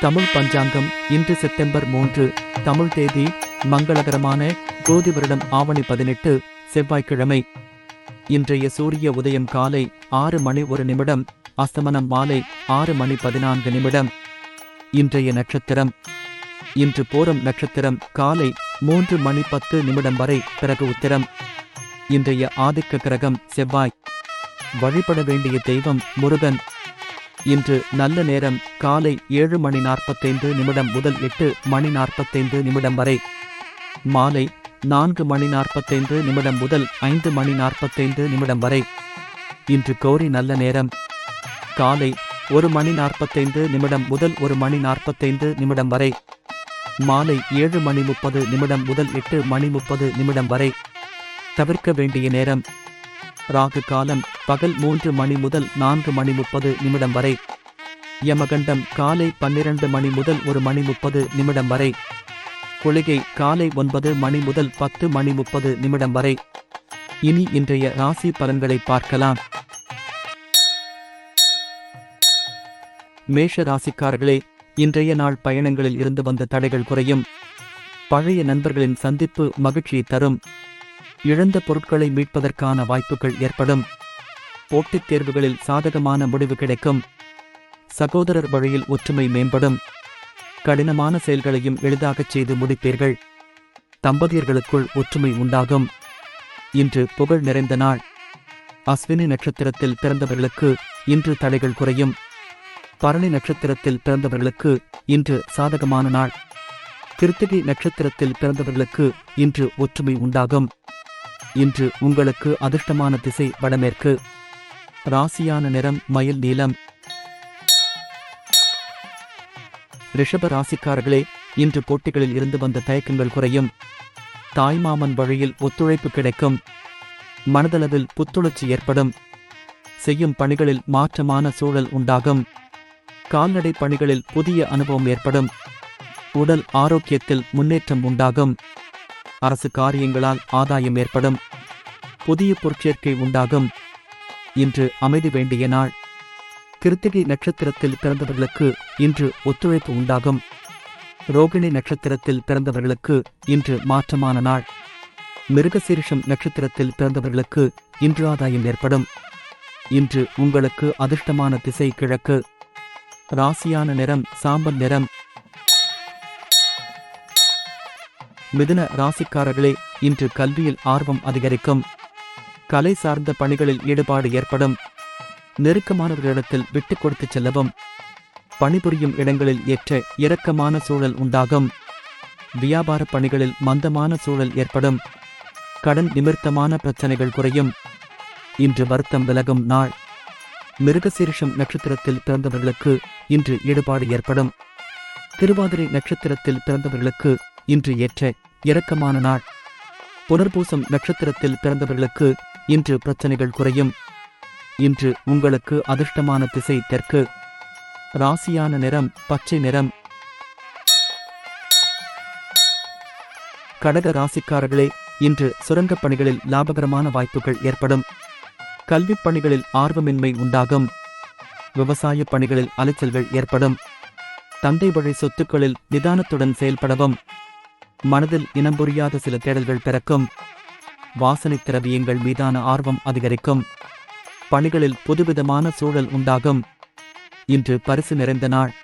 தமிழ் பஞ்சாங்கம் இன்று செப்டம்பர் மூன்று தமிழ் தேதி மங்களகரமான கோதி வருடம் ஆவணி பதினெட்டு செவ்வாய்க்கிழமை. இன்றைய சூரிய உதயம் காலை ஆறு மணி ஒரு நிமிடம் அஸ்தமனம் மாலை ஆறு மணி பதினான்கு நிமிடம். இன்றைய நட்சத்திரம். இன்று போரம் நட்சத்திரம் காலை மூன்று மணி பத்து நிமிடம் வரை பிறகு உத்திரம். இன்றைய ஆதிக்க கிரகம் செவ்வாய். வழிபட வேண்டிய தெய்வம் முருகன். இன்று நல்ல நேரம் காலை ஏழு மணி நாற்பத்தைந்து நிமிடம் முதல் எட்டு மணி நாற்பத்தைந்து நிமிடம் வரை. மாலை நான்கு மணி நாற்பத்தைந்து நிமிடம் முதல் ஐந்து மணி நாற்பத்தைந்து நிமிடம் வரை. இன்று கோரி நல்ல நேரம் காலை ஒரு மணி நாற்பத்தைந்து நிமிடம் முதல் ஒரு மணி நாற்பத்தைந்து நிமிடம் வரை. மாலை ஏழு மணி முப்பது நிமிடம் முதல் எட்டு மணி முப்பது நிமிடம் வரை. தவிர்க்க வேண்டிய நேரம் ராகு காலம் பகல் மூன்று மணி முதல் நான்கு மணி முப்பது நிமிடம் வரை. யமகண்டம் காலை பன்னிரண்டு மணி முதல் ஒரு மணி முப்பது நிமிடம் வரை. குளிகை காலை ஒன்பது மணி முதல் பத்து மணி முப்பது நிமிடம் வரை. இனி இன்றைய ராசி பலன்களை பார்க்கலாம். மேஷ ராசிக்காரர்களே இன்றைய நாள் பயணங்களில் இருந்து வந்த தடைகள் குறையும். பழைய நண்பர்களின் சந்திப்பு மகிழ்ச்சியை தரும். இழந்த பொருட்களை மீட்பதற்கான வாய்ப்புகள் ஏற்படும். போட்டித் தேர்வுகளில் சாதகமான முடிவு கிடைக்கும். சகோதரர் வழியில் ஒற்றுமை மேம்படும். கடினமான செயல்களையும் எளிதாகச் செய்து முடிப்பீர்கள். தம்பதியர்களுக்குள் ஒற்றுமை உண்டாகும். இன்று புகழ் நிறைந்த நாள். அஸ்வினி நட்சத்திரத்தில் பிறந்தவர்களுக்கு இன்று தடைகள் குறையும். பரணி நட்சத்திரத்தில் பிறந்தவர்களுக்கு இன்று சாதகமான நாள். கிருத்திகை நட்சத்திரத்தில் பிறந்தவர்களுக்கு இன்று ஒற்றுமை உண்டாகும். இன்று உங்களுக்கு அதிர்ஷ்டமான திசை வடமேற்கு. ராசியான நிறம் மயில் நீலம். ரிஷப ராசிக்காரர்களே இன்று போட்டிகளில் இருந்து வந்த தயக்கங்கள் குறையும். தாய்மாமன் வழியில் ஒத்துழைப்பு கிடைக்கும். மனதளவில் புத்துணர்ச்சி ஏற்படும். செய்யும் பணிகளில் மாற்றமான சூழல் உண்டாகும். கால்நடை பணிகளில் புதிய அனுபவம் ஏற்படும். உடல் ஆரோக்கியத்தில் முன்னேற்றம் உண்டாகும். அரசு காரியங்களால் ஆதாயம் ஏற்படும். புதிய பொற்சேர்க்கை உண்டாகும். இன்று அமைதி வேண்டிய நாள். கிருத்திகை நட்சத்திரத்தில் பிறந்தவர்களுக்கு இன்று ஒத்துழைப்பு உண்டாகும். ரோகிணி நட்சத்திரத்தில் பிறந்தவர்களுக்கு இன்று மாற்றமான நாள். மிருகசீரிஷம் நட்சத்திரத்தில் பிறந்தவர்களுக்கு இன்று ஆதாயம் ஏற்படும். இன்று உங்களுக்கு அதிர்ஷ்டமான திசை கிழக்கு. ராசியான நிறம் சாம்பல் நிறம் மிதுன ராசிக்காரர்களே இன்று கல்வியில் ஆர்வம் அதிகரிக்கும். கலை சார்ந்த பணிகளில் ஈடுபாடு ஏற்படும். நெருக்கமானவர்களிடத்தில் விட்டுக் கொடுத்து செல்லவும். பணிபுரியும் இடங்களில் ஏற்ற இரக்கமான சூழல் உண்டாகும். வியாபார பணிகளில் மந்தமான சூழல் ஏற்படும். கடன் நிமிர்த்தமான பிரச்சனைகள் குறையும். இன்று வருத்தம் விலகும் நாள். மிருகசீரிஷம் நட்சத்திரத்தில் பிறந்தவர்களுக்கு இன்று ஈடுபாடு ஏற்படும். திருவாதிரை நட்சத்திரத்தில் பிறந்தவர்களுக்கு இன்று ஏற்ற இரக்கமான நாள். புனர்பூசம் நட்சத்திரத்தில் பிறந்தவர்களுக்கு இன்று பிரச்சனைகள் குறையும். இன்று உங்களுக்கு அதிர்ஷ்டமான திசை தெற்கு. ராசியான நிறம் பச்சை நிறம். கடக ராசிக்காரர்களே இன்று சுரங்கப் பணிகளில் லாபகரமான வாய்ப்புகள் ஏற்படும். கல்விப் பணிகளில் ஆர்வமின்மை உண்டாகும். விவசாய பணிகளில் அலைச்சல்கள் ஏற்படும். தந்தை வழி சொத்துக்களில் நிதானத்துடன் செயல்படவும். மனதில் இனம் புரியாத சில தேடல்கள் பிறக்கும். வாசனை திரவியங்கள் மீதான ஆர்வம் அதிகரிக்கும். பணிகளில் புதுவிதமான சூழல் உண்டாகும். இன்று பரிசு நிறைந்த நாள்.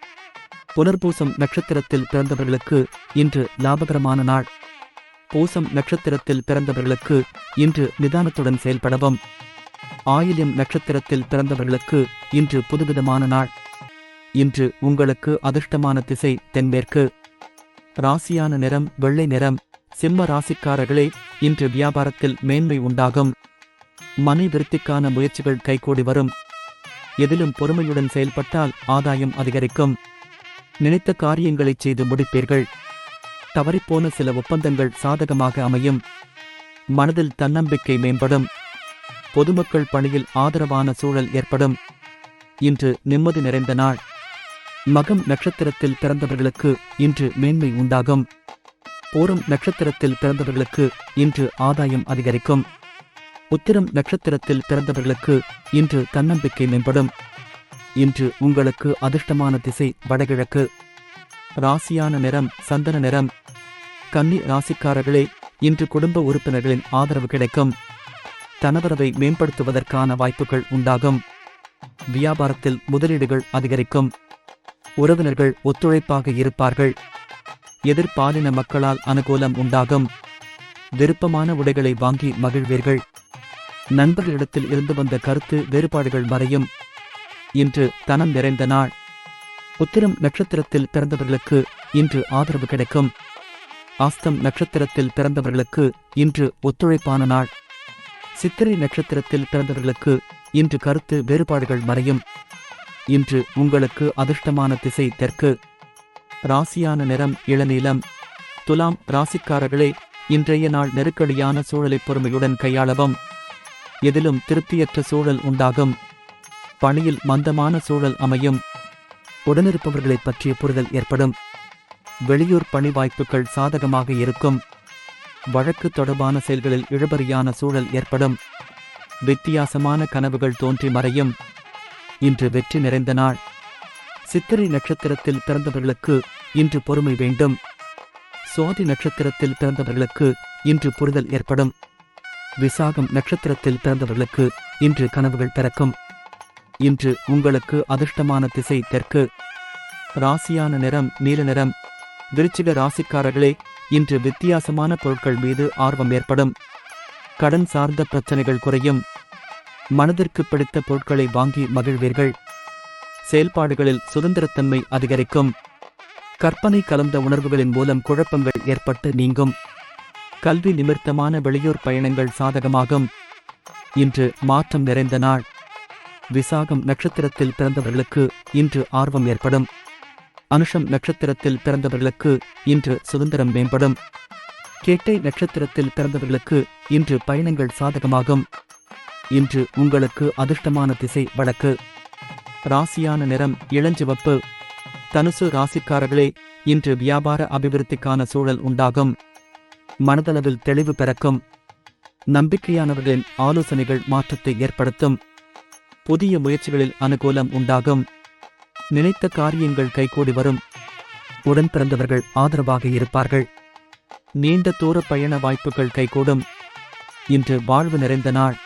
புனர்பூசம் நட்சத்திரத்தில் பிறந்தவர்களுக்கு இன்று லாபகரமான நாள். பூசம் நட்சத்திரத்தில் பிறந்தவர்களுக்கு இன்று நிதானத்துடன் செயல்படவும். ஆயில்யம் நட்சத்திரத்தில் பிறந்தவர்களுக்கு இன்று புதுவிதமான நாள். இன்று உங்களுக்கு அதிர்ஷ்டமான திசை தென்மேற்கு. ராசியான நிறம் வெள்ளை நிறம் சிம்ம ராசிக்காரர்களே இன்று வியாபாரத்தில் மேன்மை உண்டாகும். மனை விருத்திக்கான முயற்சிகள் கைகூடி வரும். எதிலும் பொறுமையுடன் செயல்பட்டால் ஆதாயம் அதிகரிக்கும். நினைத்த காரியங்களைச் செய்து முடிப்பீர்கள். தவறிப்போன சில ஒப்பந்தங்கள் சாதகமாக அமையும். மனதில் தன்னம்பிக்கை மேம்படும். பொதுமக்கள் பணியில் ஆதரவான சூழல் ஏற்படும். இன்று நிம்மதி நிறைந்த நாள். மகம் நட்சத்திரத்தில் பிறந்தவர்களுக்கு இன்று மேன்மை உண்டாகும். பூரம் நட்சத்திரத்தில் பிறந்தவர்களுக்கு இன்று ஆதாயம் அதிகரிக்கும். உத்திரம் நட்சத்திரத்தில் பிறந்தவர்களுக்கு இன்று தன்னம்பிக்கை மேம்படும். இன்று உங்களுக்கு அதிர்ஷ்டமான திசை வடகிழக்கு. ராசியான நிறம் சந்தன நிறம். கன்னி ராசிக்காரர்களே இன்று குடும்ப உறுப்பினர்களின் ஆதரவு கிடைக்கும். தனவரவை மேம்படுத்துவதற்கான வாய்ப்புகள் உண்டாகும். வியாபாரத்தில் முதலீடுகள் அதிகரிக்கும். உறவினர்கள் ஒத்துழைப்பாக இருப்பார்கள். எதிர்பாலின மக்களால் அனுகூலம் உண்டாகும். விருப்பமான உடைகளை வாங்கி மகிழ்வீர்கள். நண்பர்களிடத்தில் இருந்து வந்த கருத்து வேறுபாடுகள் மறையும். இன்று தனம் நிறைந்த நாள். உத்திரம் நட்சத்திரத்தில் பிறந்தவர்களுக்கு இன்று ஆதரவு கிடைக்கும். ஆஸ்தம் நட்சத்திரத்தில் பிறந்தவர்களுக்கு இன்று ஒத்துழைப்பான நாள். சித்திரை நட்சத்திரத்தில் பிறந்தவர்களுக்கு இன்று கருத்து வேறுபாடுகள் மறையும். இன்று உங்களுக்கு அதிர்ஷ்டமான திசை தெற்கு. ராசியான நிறம் இளநீலம். துலாம் ராசிக்காரர்களே இன்றைய நாள் நெருக்கடியான சூழலை பொறுமையுடன் கையாளவும். எதிலும் திருப்தியற்ற சூழல் உண்டாகும். பணியில் மந்தமான சூழல் அமையும். உடனிருப்பவர்களை பற்றிய புரிதல் ஏற்படும். வெளியூர் பணி வாய்ப்புகள் சாதகமாக இருக்கும். வழக்கு தொடர்பான செயல்களில் இழுபறியான சூழல் ஏற்படும். வித்தியாசமான கனவுகள் தோன்றி மறையும். இன்று வெற்றி நிறைந்த நாள். சித்திரை நட்சத்திரத்தில் பிறந்தவர்களுக்கு இன்று பொறுமை வேண்டும். சுவாதி நட்சத்திரத்தில் பிறந்தவர்களுக்கு இன்று புரிதல் ஏற்படும். விசாகம் நட்சத்திரத்தில் பிறந்தவர்களுக்கு இன்று கனவுகள் பிறக்கும். இன்று உங்களுக்கு அதிர்ஷ்டமான திசை தெற்கு. ராசியான நிறம் நீல நிறம். விருச்சிக ராசிக்காரர்களே இன்று வித்தியாசமான பொருட்கள் மீது ஆர்வம் ஏற்படும். கடன் சார்ந்த பிரச்சனைகள் குறையும். மனதிற்கு பிடித்த பொருட்களை வாங்கி மகிழ்வீர்கள். செயல்பாடுகளில் சுதந்திரத்தன்மை அதிகரிக்கும். கற்பனை கலந்த உணர்வுகளின் மூலம் குழப்பங்கள் ஏற்பட்டு நீங்கும். கல்வி நிமித்தமான வெளியூர் பயணங்கள் சாதகமாகும். இன்று மாற்றம் நிறைந்த நாள். விசாகம் நட்சத்திரத்தில் பிறந்தவர்களுக்கு இன்று ஆர்வம் ஏற்படும். அனுஷம் நட்சத்திரத்தில் பிறந்தவர்களுக்கு இன்று சுதந்திரம் மேம்படும். கேட்டை நட்சத்திரத்தில் பிறந்தவர்களுக்கு இன்று பயணங்கள் சாதகமாகும். இன்று உங்களுக்கு அதிர்ஷ்டமான திசை வழக்கு. ராசியான நிறம் இளஞ்சிவப்பு. தனுசு ராசிக்காரர்களே இன்று வியாபார அபிவிருத்திக்கான சூழல் உண்டாகும். மனதளவில் தெளிவு பிறக்கும். நம்பிக்கையானவர்களின் ஆலோசனைகள் மாற்றத்தை ஏற்படுத்தும். புதிய முயற்சிகளில் அனுகூலம் உண்டாகும். நினைத்த காரியங்கள் கைகூடி வரும். உடன் பிறந்தவர்கள் ஆதரவாக இருப்பார்கள். நீண்ட தூர பயண வாய்ப்புகள் கைகூடும். இன்று வாழ்வு நிறைந்த நாள்.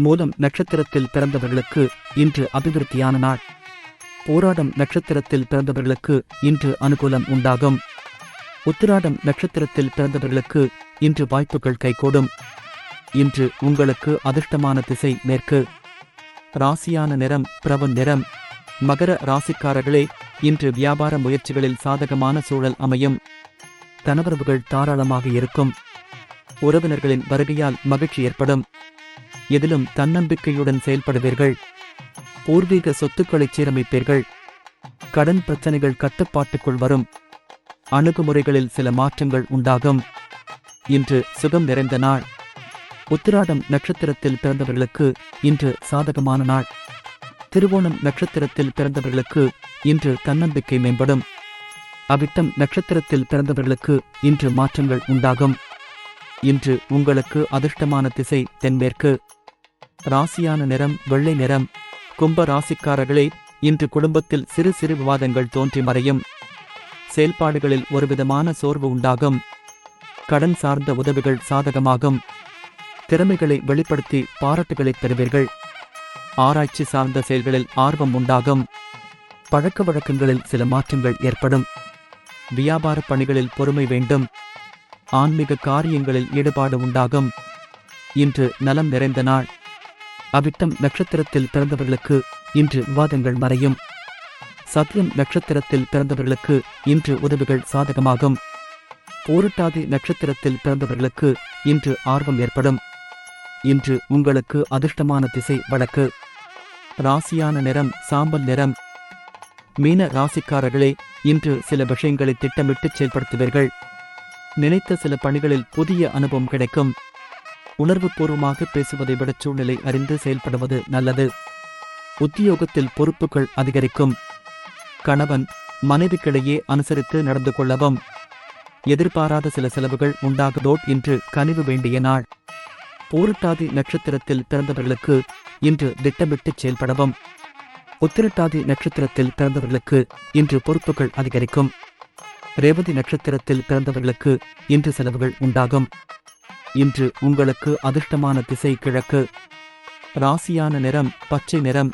மூலம் நட்சத்திரத்தில் பிறந்தவர்களுக்கு இன்று அபிவிருத்தியான நாள். போராடம் நட்சத்திரத்தில் பிறந்தவர்களுக்கு இன்று அனுகூலம் உண்டாகும். உத்திராடம் நட்சத்திரத்தில் பிறந்தவர்களுக்கு இன்று வாய்ப்புகள் கைகூடும். இன்று உங்களுக்கு அதிர்ஷ்டமான திசை மேற்கு. ராசியான நிறம் பிரபன் நிறம். மகர ராசிக்காரர்களே இன்று வியாபார முயற்சிகளில் சாதகமான சூழல் அமையும். தனவரவுகள் தாராளமாக இருக்கும். உறவினர்களின் வருகையால் மகிழ்ச்சி ஏற்படும். எதிலும் தன்னம்பிக்கையுடன் செயல்படுவீர்கள். பூர்வீக சொத்துக்களை சீரமைப்பீர்கள். கடன் பிரச்சனைகள் கட்டுப்பாட்டுக்குள் வரும். அணுகுமுறைகளில் சில மாற்றங்கள் உண்டாகும். இன்று சுகம் நிறைந்த நாள். உத்திராடம் நட்சத்திரத்தில் பிறந்தவர்களுக்கு இன்று சாதகமான நாள். திருவோணம் நட்சத்திரத்தில் பிறந்தவர்களுக்கு இன்று தன்னம்பிக்கை மேம்படும். அவிட்டம் நட்சத்திரத்தில் பிறந்தவர்களுக்கு இன்று மாற்றங்கள் உண்டாகும். இன்று உங்களுக்கு அதிர்ஷ்டமான திசை தென்மேற்கு. ராசியான நிறம் வெள்ளை நிறம். கும்ப ராசிக்காரர்களே இன்று குடும்பத்தில் சிறு சிறு விவாதங்கள் தோன்றி மறையும். செயல்பாடுகளில் ஒருவிதமான சோர்வு உண்டாகும். கடன் சார்ந்த உதவிகள் சாதகமாகும். திறமைகளை வெளிப்படுத்தி பாராட்டுகளை பெறுவீர்கள். ஆராய்ச்சி சார்ந்த செயல்களில் ஆர்வம் உண்டாகும். பழக்க வழக்கங்களில் சில மாற்றங்கள் ஏற்படும். வியாபார பணிகளில் பொறுமை வேண்டும். ஆன்மீக காரியங்களில் ஈடுபாடு உண்டாகும். இன்று நலம் நிறைந்த நாள். அவிட்டம் நட்சத்திரத்தில் பிறந்தவர்களுக்கு இன்று விவாதங்கள் மறையும். சத்யம் நட்சத்திரத்தில் பிறந்தவர்களுக்கு இன்று உதவிகள் சாதகமாகும். போரட்டாதி நட்சத்திரத்தில் பிறந்தவர்களுக்கு இன்று ஆர்வம் ஏற்படும். இன்று உங்களுக்கு அதிர்ஷ்டமான திசை வழக்கு. ராசியான நிறம் சாம்பல் நிறம். மீன ராசிக்காரர்களே இன்று சில விஷயங்களை திட்டமிட்டு செயல்படுத்துவீர்கள். நினைத்த சில பணிகளில் புதிய அனுபவம் கிடைக்கும். உணர்வுபூர்வமாக பேசுவதை விட சூழ்நிலை அறிந்து செயல்படுவது நல்லது. உத்தியோகத்தில் பொறுப்புகள் அதிகரிக்கும். கணவன் மனைவிக்கிடையே அனுசரித்து நடந்து கொள்ளவும். எதிர்பாராத சில செலவுகள் உண்டாகுதோட் இன்று கனிவு வேண்டிய நாள். போரட்டாதி நட்சத்திரத்தில் பிறந்தவர்களுக்கு இன்று திட்டமிட்டு செயல்படவும். உத்திரட்டாதி நட்சத்திரத்தில் பிறந்தவர்களுக்கு இன்று பொறுப்புகள் அதிகரிக்கும். ரேவதி நட்சத்திரத்தில் பிறந்தவர்களுக்கு இன்று செலவுகள் உண்டாகும். இன்று உங்களுக்கு அதிர்ஷ்டமான திசை கிழக்கு. ராசியான நிறம் பச்சை நிறம்